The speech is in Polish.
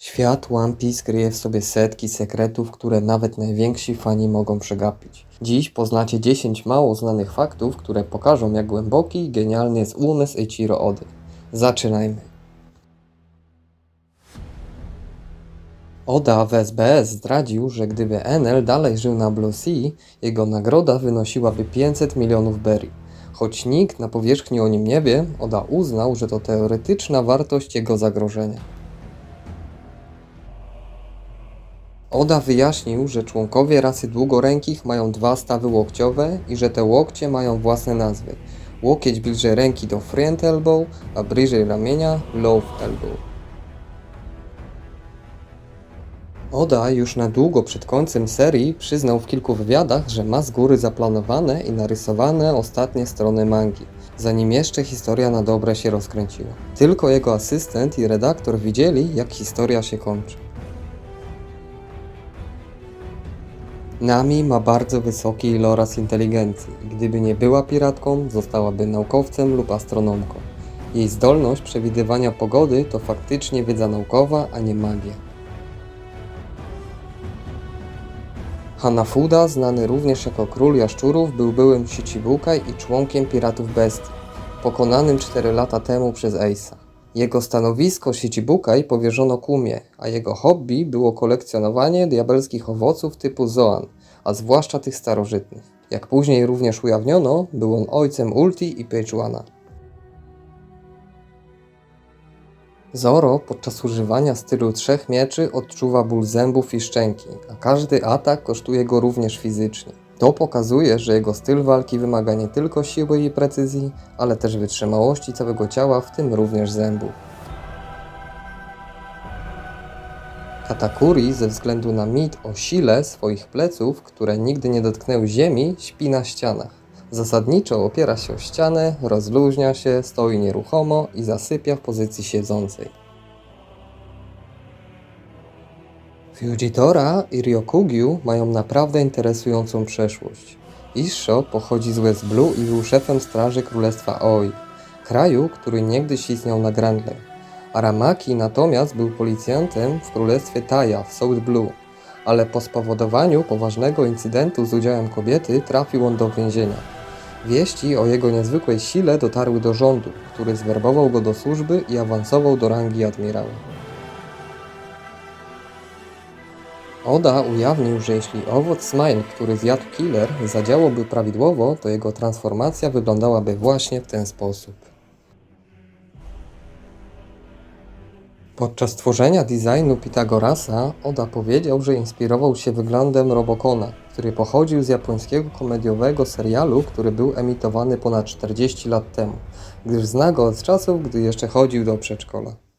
Świat One Piece kryje w sobie setki sekretów, które nawet najwięksi fani mogą przegapić. Dziś poznacie 10 mało znanych faktów, które pokażą jak głęboki i genialny jest umysł Eiichiro Ody. Zaczynajmy. Oda w SBS zdradził, że gdyby Enel dalej żył na Blue Sea, jego nagroda wynosiłaby 500 milionów berry. Choć nikt na powierzchni o nim nie wie, Oda uznał, że to teoretyczna wartość jego zagrożenia. Oda wyjaśnił, że członkowie rasy długorękich mają dwa stawy łokciowe i że te łokcie mają własne nazwy. Łokieć bliżej ręki to front elbow, a bliżej ramienia low elbow. Oda już na długo przed końcem serii przyznał w kilku wywiadach, że ma z góry zaplanowane i narysowane ostatnie strony mangi, zanim jeszcze historia na dobre się rozkręciła. Tylko jego asystent i redaktor widzieli, jak historia się kończy. Nami ma bardzo wysoki iloraz inteligencji i gdyby nie była piratką, zostałaby naukowcem lub astronomką. Jej zdolność przewidywania pogody to faktycznie wiedza naukowa, a nie magia. Hanafuda, znany również jako król jaszczurów, był byłym Shichibukai i członkiem Piratów Bestii, pokonanym 4 lata temu przez Ace'a. Jego stanowisko Shichibukai powierzono Kumie, a jego hobby było kolekcjonowanie diabelskich owoców typu Zoan, a zwłaszcza tych starożytnych. Jak później również ujawniono, był on ojcem Ulti i Page Zoro podczas używania stylu trzech mieczy odczuwa ból zębów i szczęki, a każdy atak kosztuje go również fizycznie. To pokazuje, że jego styl walki wymaga nie tylko siły i precyzji, ale też wytrzymałości całego ciała, w tym również zębów. Katakuri ze względu na mit o sile swoich pleców, które nigdy nie dotknęły ziemi, śpi na ścianach. Zasadniczo opiera się o ścianę, rozluźnia się, stoi nieruchomo i zasypia w pozycji siedzącej. Fujitora i Ryokugyu mają naprawdę interesującą przeszłość. Issho pochodzi z West Blue i był szefem straży Królestwa Oi, kraju, który niegdyś istniał na Grand Line. Aramaki natomiast był policjantem w Królestwie Taya w South Blue, ale po spowodowaniu poważnego incydentu z udziałem kobiety trafił on do więzienia. Wieści o jego niezwykłej sile dotarły do rządu, który zwerbował go do służby i awansował do rangi admirała. Oda ujawnił, że jeśli owoc Smile, który zjadł Killer, zadziałałby prawidłowo, to jego transformacja wyglądałaby właśnie w ten sposób. Podczas tworzenia designu Pitagorasa, Oda powiedział, że inspirował się wyglądem Robocona, który pochodził z japońskiego komediowego serialu, który był emitowany ponad 40 lat temu, gdyż zna go od czasów, gdy jeszcze chodził do przedszkola.